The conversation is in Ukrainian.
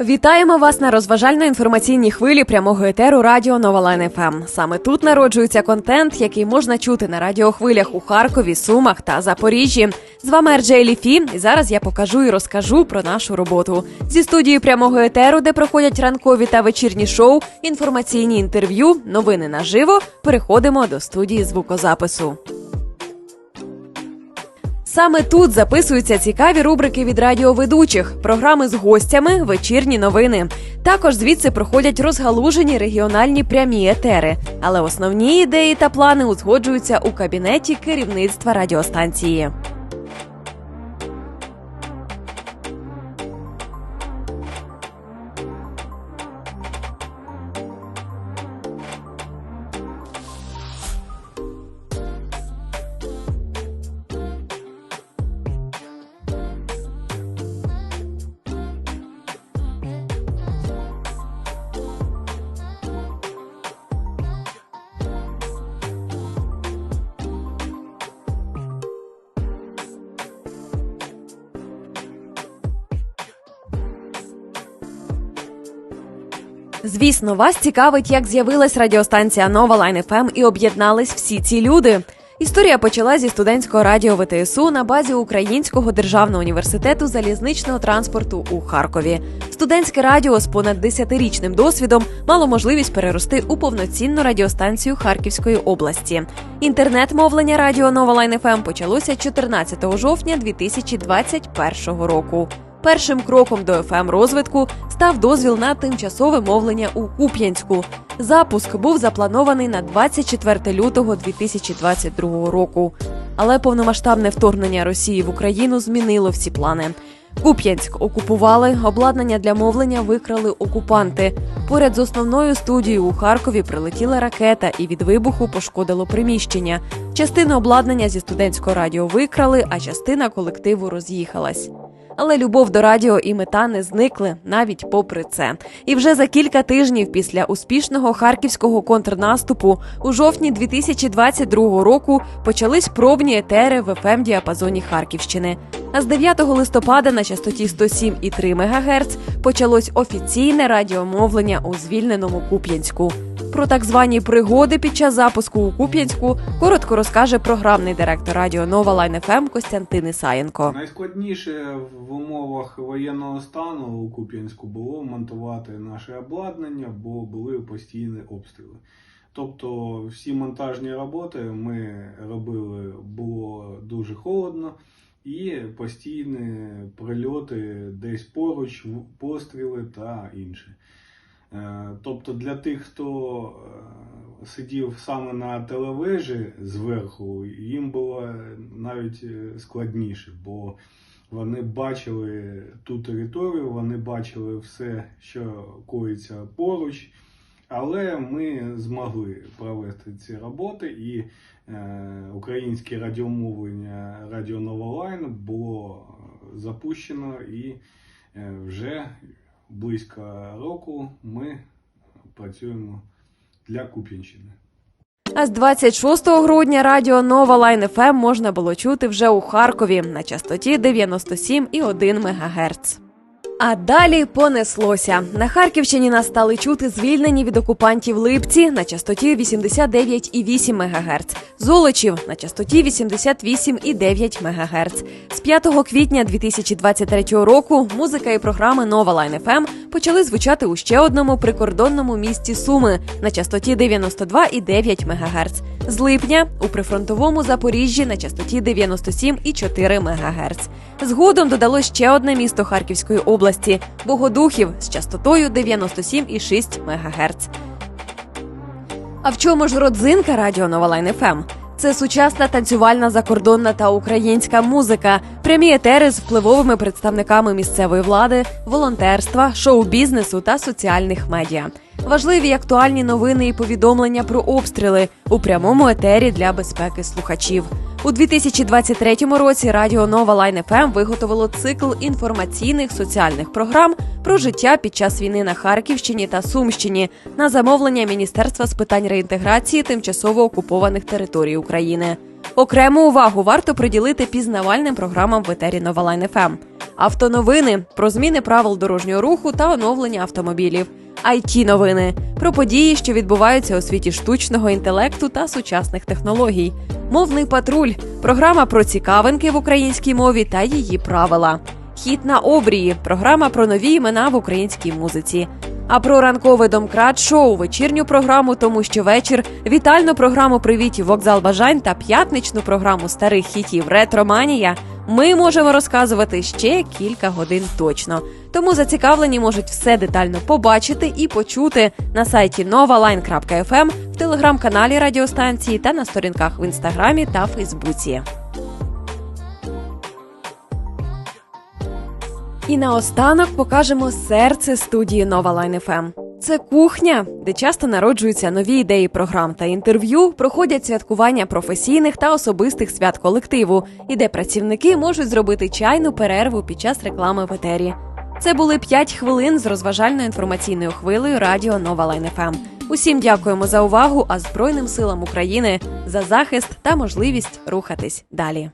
Вітаємо вас на розважально-інформаційній хвилі прямого етеру Радіо Нова Лайн ФМ. Саме тут народжується контент, який можна чути на радіохвилях у Харкові, Сумах та Запоріжжі. З вами Ерджей Ліфі, і зараз я покажу і розкажу про нашу роботу зі студії прямого етеру, де проходять ранкові та вечірні шоу, інформаційні інтерв'ю, новини наживо. Переходимо до студії звукозапису. Саме тут записуються цікаві рубрики від радіоведучих, програми з гостями, вечірні новини. Також звідси проходять розгалужені регіональні прямі етери. Але основні ідеї та плани узгоджуються у кабінеті керівництва радіостанції. Звісно, вас цікавить, як з'явилась радіостанція Нова Лайн ФМ і об'єднались всі ці люди. Історія почала зі студентського радіо ВТСУ на базі Українського державного університету залізничного транспорту у Харкові. Студентське радіо з понад 10-річним досвідом мало можливість перерости у повноцінну радіостанцію Харківської області. Інтернет-мовлення радіо Нова Лайн ФМ почалося 14 жовтня 2021 року. Першим кроком до fm розвитку став дозвіл на тимчасове мовлення у Куп'янську. Запуск був запланований на 24 лютого 2022 року. Але повномасштабне вторгнення Росії в Україну змінило всі плани. Куп'янськ окупували, обладнання для мовлення викрали окупанти. Поряд з основною студією у Харкові прилетіла ракета і від вибуху пошкодило приміщення. Частину обладнання зі студентського радіо викрали, а частина колективу роз'їхалась. Але любов до радіо і мета не зникли навіть попри це. І вже за кілька тижнів після успішного харківського контрнаступу у жовтні 2022 року почались пробні етери в fm діапазоні Харківщини. А з 9 листопада на частоті 107,3 МГц почалось офіційне радіомовлення у звільненому Куп'янську. Про так звані пригоди під час запуску у Куп'янську коротко розкаже програмний директор радіо Нова Лайн ФМ Костянтин Ісаєнко. Найскладніше в умовах воєнного стану у Куп'янську було монтувати наше обладнання, бо були постійні обстріли. Тобто всі монтажні роботи ми робили, було дуже холодно, і постійні прильоти десь поруч, постріли та інше. Е, Тобто для тих, хто е, сидів саме на телевежі зверху, їм було навіть е, складніше, бо вони бачили ту територію, вони бачили все, що коїться поруч. Але ми змогли провести ці роботи, і е, українське радіомовлення Радіо Новолайн було запущено і е, вже близько року ми працюємо для Куп'янщини. А з 26 грудня радіо Нова Лайн ФМ можна було чути вже у Харкові на частоті 97,1 МГц. А далі понеслося. На Харківщині нас стали чути звільнені від окупантів липці на частоті 89,8 МГц, Золочів на частоті 88,9 МГц. З 5 квітня 2023 року музика і програми Нова Лайн ФМ почали звучати у ще одному прикордонному місті Суми на частоті 92,9 МГц. З липня у прифронтовому Запоріжжі на частоті 97,4 МГц. Згодом додалось ще одне місто Харківської області Богодухів з частотою 97,6 МГц. А в чому ж родзинка радіо Новолайн ФМ? Це сучасна танцювальна закордонна та українська музика, прямі етери з впливовими представниками місцевої влади, волонтерства, шоу-бізнесу та соціальних медіа. Важливі актуальні новини і повідомлення про обстріли у прямому етері для безпеки слухачів. У 2023 році Радіо Нова Лайн ФМ виготовило цикл інформаційних соціальних програм про життя під час війни на Харківщині та Сумщині на замовлення Міністерства з питань реінтеграції тимчасово окупованих територій України. Окрему увагу варто приділити пізнавальним програмам в етері Новалайн ФМ. Автоновини про зміни правил дорожнього руху та оновлення автомобілів. It новини про події, що відбуваються у світі штучного інтелекту та сучасних технологій. Мовний патруль програма про цікавинки в українській мові та її правила. Хіт на обрії програма про нові імена в українській музиці. А про ранкове домкрат шоу вечірню програму, тому що вечір, вітальну програму Привітів вокзал бажань та п'ятничну програму старих хітів Ретроманія ми можемо розказувати ще кілька годин точно. Тому зацікавлені можуть все детально побачити і почути на сайті novaline.fm, в телеграм-каналі радіостанції та на сторінках в інстаграмі та Фейсбуці. І наостанок покажемо серце студії Нова Line FM. Це кухня, де часто народжуються нові ідеї програм та інтерв'ю, проходять святкування професійних та особистих свят колективу, і де працівники можуть зробити чайну перерву під час реклами в етері. Це були 5 хвилин з розважальною інформаційною хвилею радіо Нова Лайн ФМ. Усім дякуємо за увагу, а Збройним силам України за захист та можливість рухатись далі.